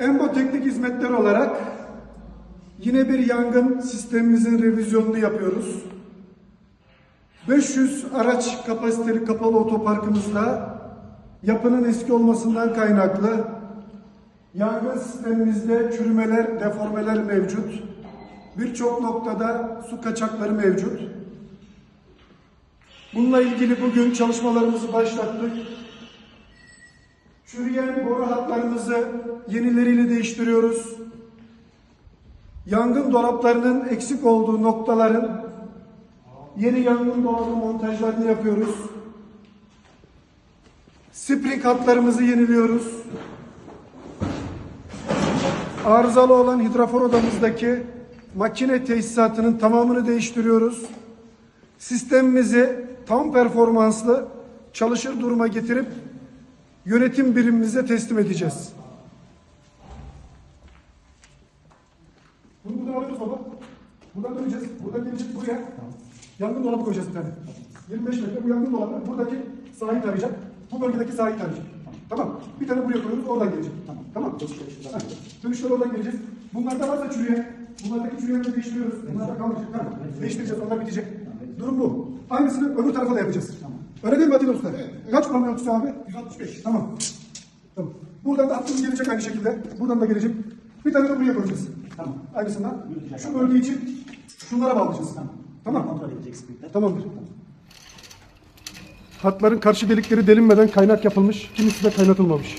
Embo Teknik Hizmetler olarak yine bir yangın sistemimizin revizyonunu yapıyoruz. 500 araç kapasiteli kapalı otoparkımızda yapının eski olmasından kaynaklı yangın sistemimizde çürümeler, deformeler mevcut. Birçok noktada su kaçakları mevcut. Bununla ilgili bugün çalışmalarımızı başlattık. Çürüyen boru hatlarımızı yenileriyle değiştiriyoruz. Yangın dolaplarının eksik olduğu noktaların yeni yangın dolabı montajlarını yapıyoruz. Spring hatlarımızı yeniliyoruz. Arızalı olan hidrofor odamızdaki makine tesisatının tamamını değiştiriyoruz. Sistemimizi tam performanslı çalışır duruma getirip yönetim birimimize teslim edeceğiz. Bunu buradan alıyoruz baba. Buradan döneceğiz. Buradan gelecek buraya. Yangın dolabı koyacağız bir tane. 25 metre bu yangın dolabı buradaki sahayı tarayacak. Bu bölgedeki sahayı tarayacak. Tamam. Bir tane buraya koyuyoruz oradan gelecek. Tamam. Tamam. Ha, Dönüşler oradan geleceğiz. Bunlarda varsa çürüyen. Bunlardaki çürüyenleri değiştiriyoruz. Bunlar da kalmayacak. Tamam. Değiştireceğiz. Onlar bitecek. Durum bu. Aynısını öbür tarafa da yapacağız. Öyle değil mi Atilla Usta? Kaç promil ölçüsü abi? 165. Tamam. Tamam. Buradan da hattımız gelecek aynı şekilde. Buradan da gelecek. Bir tane de buraya koyacağız. Tamam. Aynısından. Şu bölge için şunlara bağlayacağız. Tamam. Tamam. Kontrol edecek sprinter. Tamamdır. Hatların karşı delikleri delinmeden kaynak yapılmış. Kimisi de kaynatılmamış.